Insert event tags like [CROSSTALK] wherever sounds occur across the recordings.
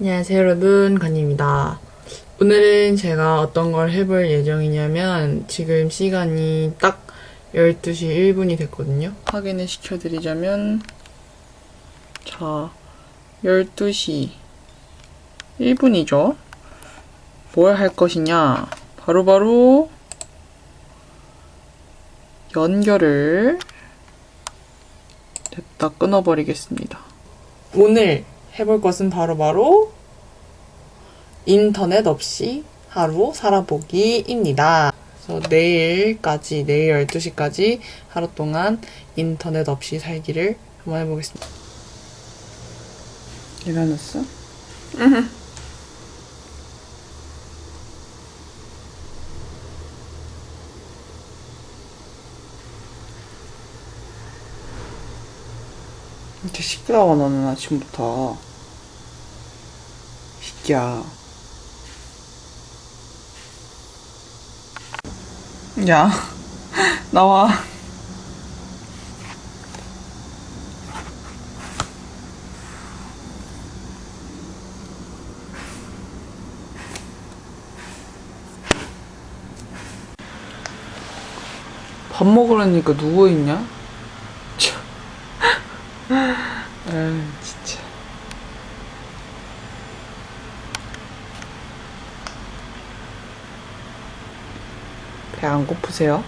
안녕하세요 여러분. 건입니다. 오늘은 제가 어떤 걸 해볼 예정이냐면 지금 시간이 딱 12시 1분이 됐거든요. 확인을 시켜드리자면 자 12시 1분이죠? 뭘 할 것이냐? 바로바로 연결을 됐다 끊어버리겠습니다. 오늘 해볼 것은 바로 바로 인터넷 없이 하루 살아보기입니다. 그래서 내일까지, 내일 12시까지 하루 동안 인터넷 없이 살기를 한번 해보겠습니다. 일어났어? 진짜 시끄러워 너는 아침부터. 시끼야. 야 [LAUGHS] 나와. 밥 먹으라니까 누워있냐? 참. 에이, 진짜. 배 안 고프세요?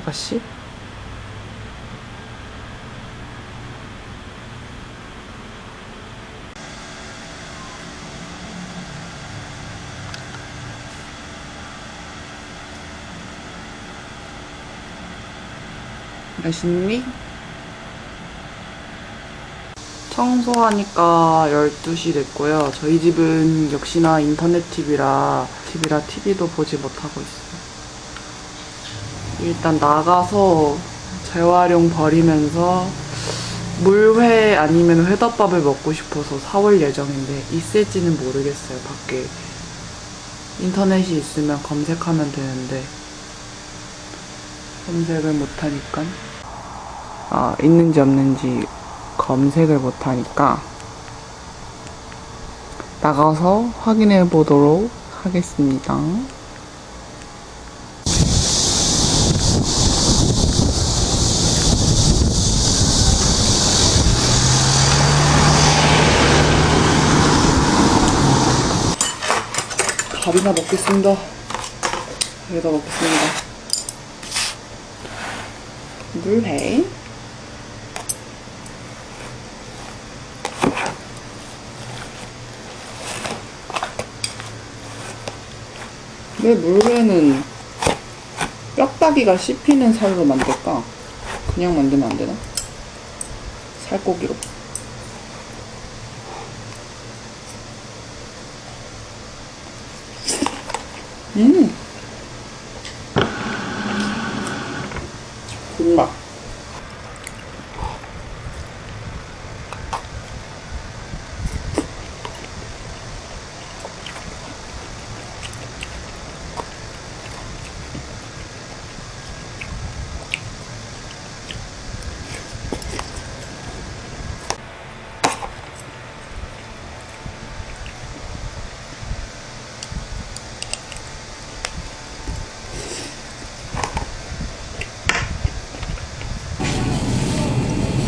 아가씨? 맛있니? 청소하니까 12시 됐고요. 저희 집은 역시나 인터넷 TV라, TV라 TV도 보지 못하고 있어요. 일단 나가서 재활용 버리면서 물회 아니면 회덮밥을 먹고 싶어서 사올 예정인데 있을지는 모르겠어요, 밖에. 인터넷이 있으면 검색하면 되는데 검색을 못하니까 아, 있는지 없는지 검색을 못하니까 나가서 확인해 보도록 하겠습니다. 밥이나 먹겠습니다. 여기다 먹겠습니다. 물회. 왜 물회는 뼈다귀가 씹히는 살로 만들까? 그냥 만들면 안 되나? 살코기로. 음. 군맛.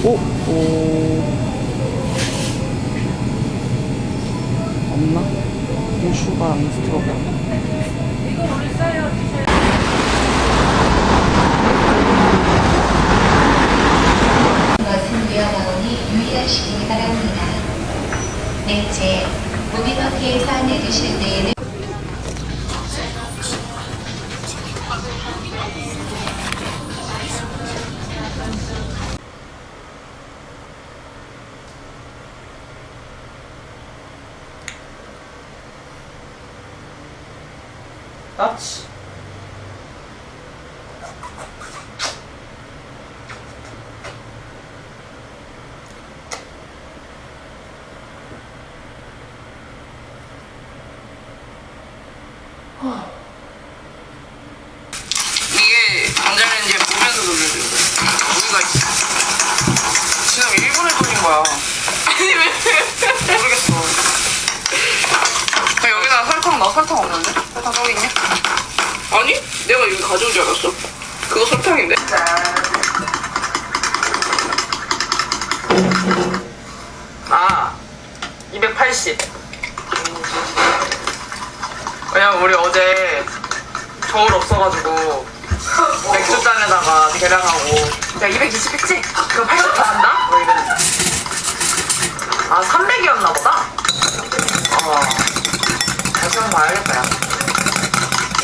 오, 오. 없나? 슈가랑 스트로베리. 것은 위험하오니 유의하시기 바랍니다. 넷째, 무비버키에서 내리실 때에는 따 모르겠어. 야, 여기다 설탕 나 설탕 없는데? 설탕 저기 있냐? 아니? 내가 이거 가져온 줄 알았어. 그거 설탕인데? 아, 280. 왜냐면 우리 어제 저울 없어가지고 맥주잔에다가 계량하고 야, 220 했지? 그거 80 더 한다? 어, 뭐 이래. 아 300이었나 보다? 어. 다시 한번 봐야겠다. 야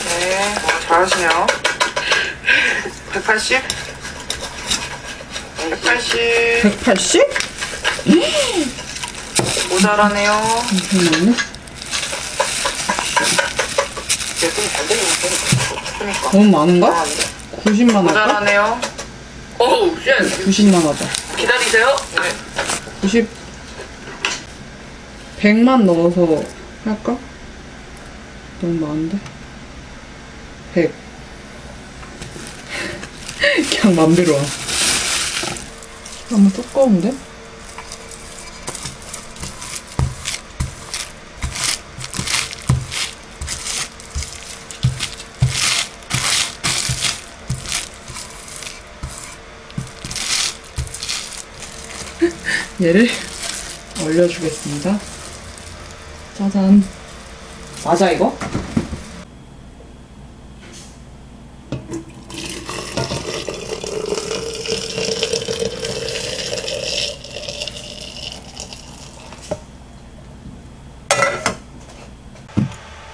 네, 어, 잘하시네요. 180 180 180? 모자라네요. 해 그니까. 너무 많은가? 아, 안 돼. 90만 할까? 모자라네요. 오우 쉣. 90만 하자. 기다리세요. 네. 90 100만 넣어서 할까? 너무 많은데? 100 [LAUGHS] 그냥 맘대로 와 너무 두꺼운데? [LAUGHS] 얘를 올려주겠습니다. 짜잔. 맞아, 이거?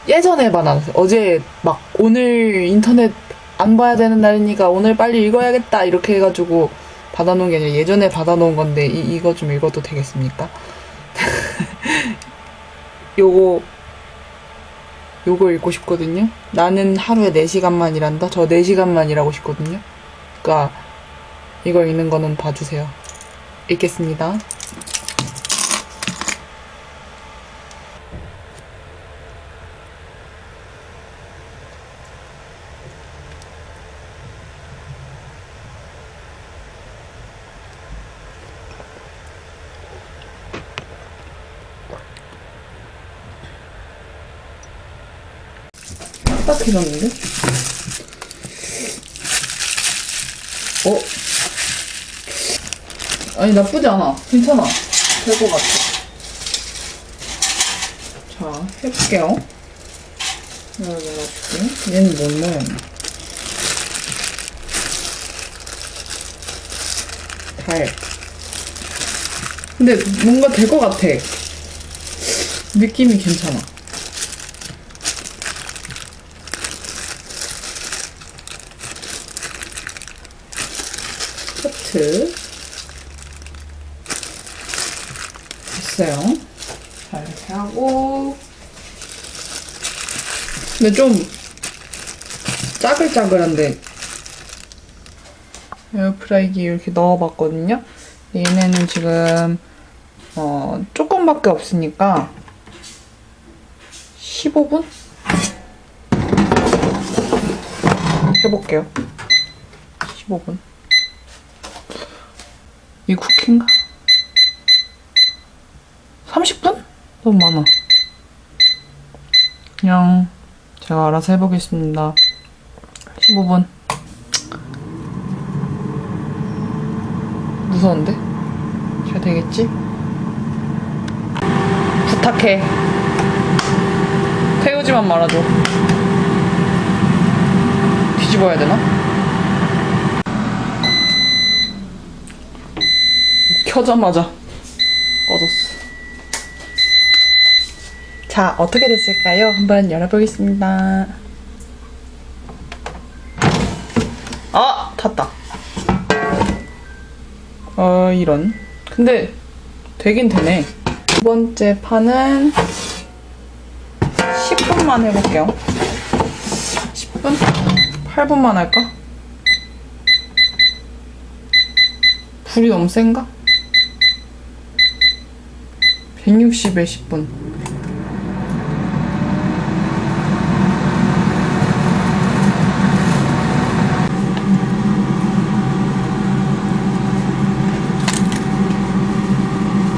예전에 받았어요. 어제 막 오늘 인터넷 안 봐야 되는 날이니까 오늘 빨리 읽어야겠다 이렇게 해가지고 받아놓은 게 아니라 예전에 받아놓은 건데 이, 이거 좀 읽어도 되겠습니까? 요거 요거 읽고 싶거든요. 나는 하루에 4시간만 일한다. 저 4시간만 일하고 싶거든요. 그러니까 이거 읽는 거는 봐주세요. 읽겠습니다. 딱딱해졌는데? 어? 아니 나쁘지 않아. 괜찮아. 될 것 같아. 자, 해볼게요. 이걸 눌러줄게. 얘는 뭐는 달. 근데 뭔가 될 것 같아. 느낌이 괜찮아. 커트 됐어요. 자 이렇게 하고 근데 좀 짜글짜글한데 에어프라이기 이렇게 넣어봤거든요. 얘네는 지금 어 조금밖에 없으니까 15분 해볼게요. 15분. 이 쿠키인가? 30분? 너무 많아. 그냥 제가 알아서 해보겠습니다. 15분. 무서운데? 잘 되겠지? 부탁해. 태우지만 말아줘. 뒤집어야 되나? 켜자마자 꺼졌어. 자, 어떻게 됐을까요? 한번 열어보겠습니다. 아! 탔다. 어, 이런. 근데 되긴 되네. 두 번째 판은 10분만 해볼게요. 10분? 8분만 할까? 불이 너무 센가? 160에 10분.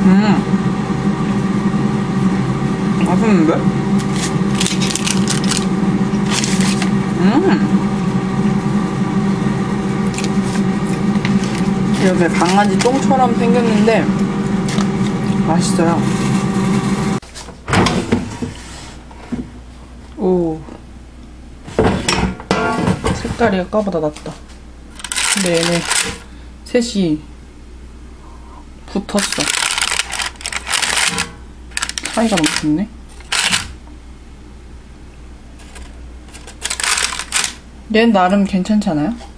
음. 맛있는데? 음. 이렇게 강아지 똥처럼 생겼는데 맛있어요. 오. 색깔이 아까보다 낫다. 근데 얘네 셋이 붙었어. 차이가 너무 좋네. 얘는 나름 괜찮잖아요?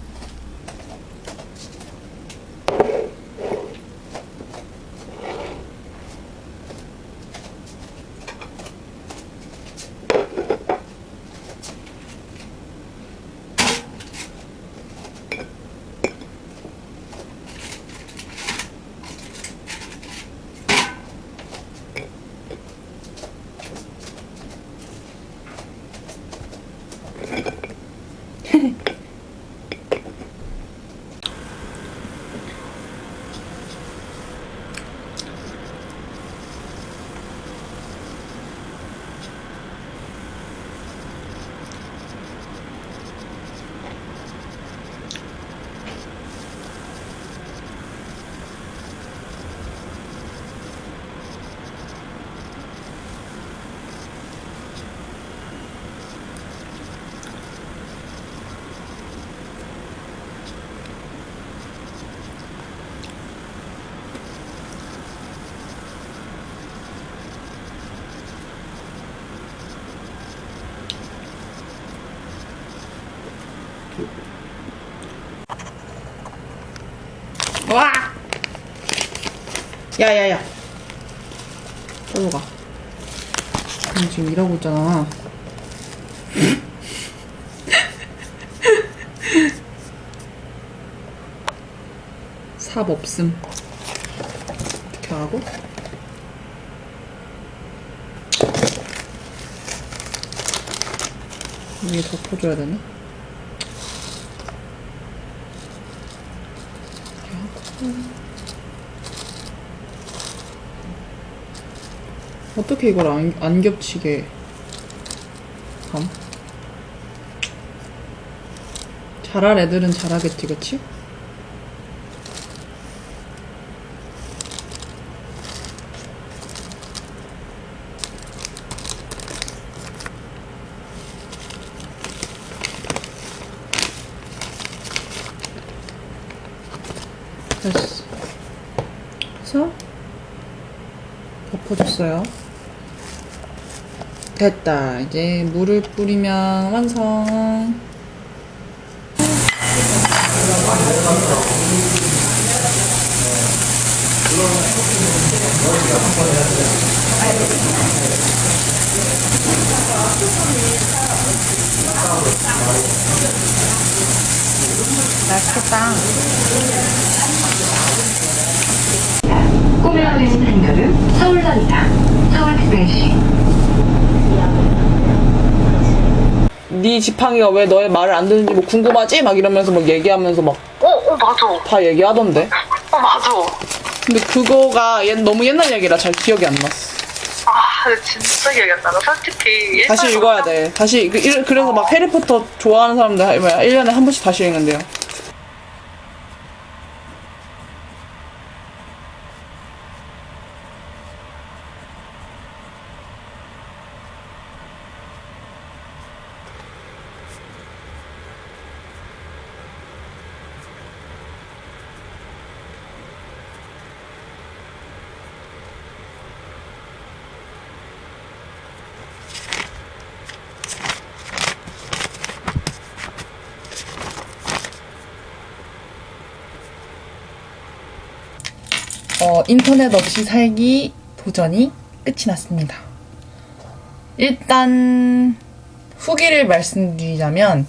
와! 야야야. 저로 가. 형 지금 일하고 있잖아. [LAUGHS] 삽 없음. 어떻게 하고? 위에 덮어줘야 되나? 어떻게 이걸 안, 안 겹치게 함? 잘할 애들은 잘하겠지, 그치? 됐어. 그래서 덮어줬어요. 됐다. 이제 물을 뿌리면 완성. 맛있겠다. 꿈에 그리는 한결은 서울land이다. 서울 특별시. 네 지팡이가 왜 너의 말을 안 듣는지 뭐 궁금하지? 막 이러면서 막 얘기하면서 막다 어, 어, 맞아. 얘기하던데. 어, 맞아. 근데 그거가 옛, 너무 옛날 얘기라 잘 기억이 안 났어. 아, 진짜 기억이 안 나. 나 솔직히. 다시 읽어야 돼. 다시, 그- 일- 그래서 막 해리포터 좋아하는 사람들, 뭐야, 1년에 한 번씩 다시 읽는데요. 어, 인터넷 없이 살기 도전이 끝이 났습니다. 일단 후기를 말씀드리자면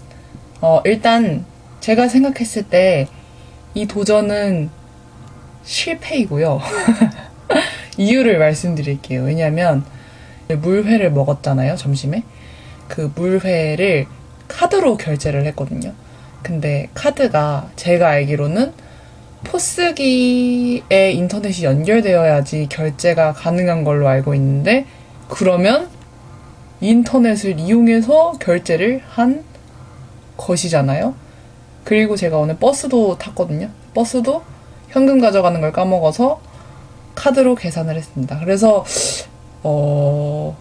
어, 일단 제가 생각했을 때 이 도전은 실패이고요. [LAUGHS] 이유를 말씀드릴게요. 왜냐면 물회를 먹었잖아요, 점심에. 그 물회를 카드로 결제를 했거든요. 근데 카드가 제가 알기로는 포스기에 인터넷이 연결되어야지 결제가 가능한 걸로 알고 있는데 그러면 인터넷을 이용해서 결제를 한 것이잖아요. 그리고 제가 오늘 버스도 탔거든요. 버스도 현금 가져가는 걸 까먹어서 카드로 계산을 했습니다. 그래서 어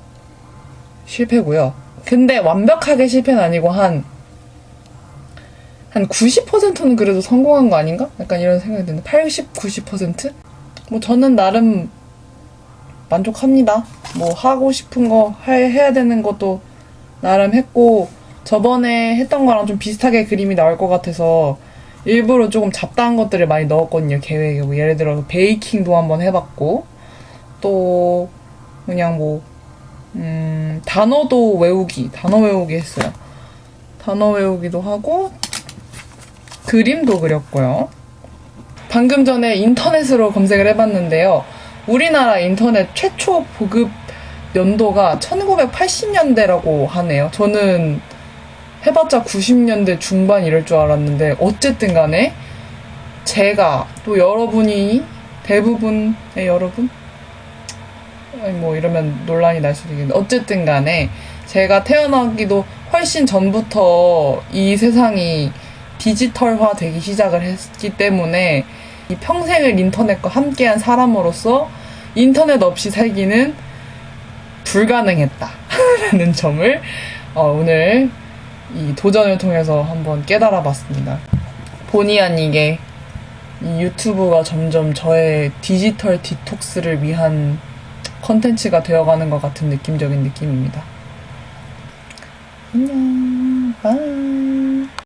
실패고요. 근데 완벽하게 실패는 아니고 한 한 90%는 그래도 성공한 거 아닌가? 약간 이런 생각이 드는데 80, 90%? 뭐 저는 나름 만족합니다. 뭐 하고 싶은 거 해, 해야 되는 것도 나름 했고 저번에 했던 거랑 좀 비슷하게 그림이 나올 것 같아서 일부러 조금 잡다한 것들을 많이 넣었거든요 계획에 뭐 예를 들어서 베이킹도 한번 해봤고 또 그냥 뭐 음, 단어도 외우기 단어 외우기 했어요 단어 외우기도 하고 그림도 그렸고요. 방금 전에 인터넷으로 검색을 해봤는데요. 우리나라 인터넷 최초 보급 연도가 1980년대라고 하네요. 저는 해봤자 90년대 중반 이럴 줄 알았는데 어쨌든 간에 제가 또 여러분이 대부분의 여러분? 아니, 뭐 이러면 논란이 날 수도 있겠는데 어쨌든 간에 제가 태어나기도 훨씬 전부터 이 세상이 디지털화 되기 시작을 했기 때문에 이 평생을 인터넷과 함께한 사람으로서 인터넷 없이 살기는 불가능했다라는 [LAUGHS] 점을 어, 오늘 이 도전을 통해서 한번 깨달아 봤습니다. 본의 아니게 이 유튜브가 점점 저의 디지털 디톡스를 위한 컨텐츠가 되어가는 것 같은 느낌적인 느낌입니다. 안녕. 바이.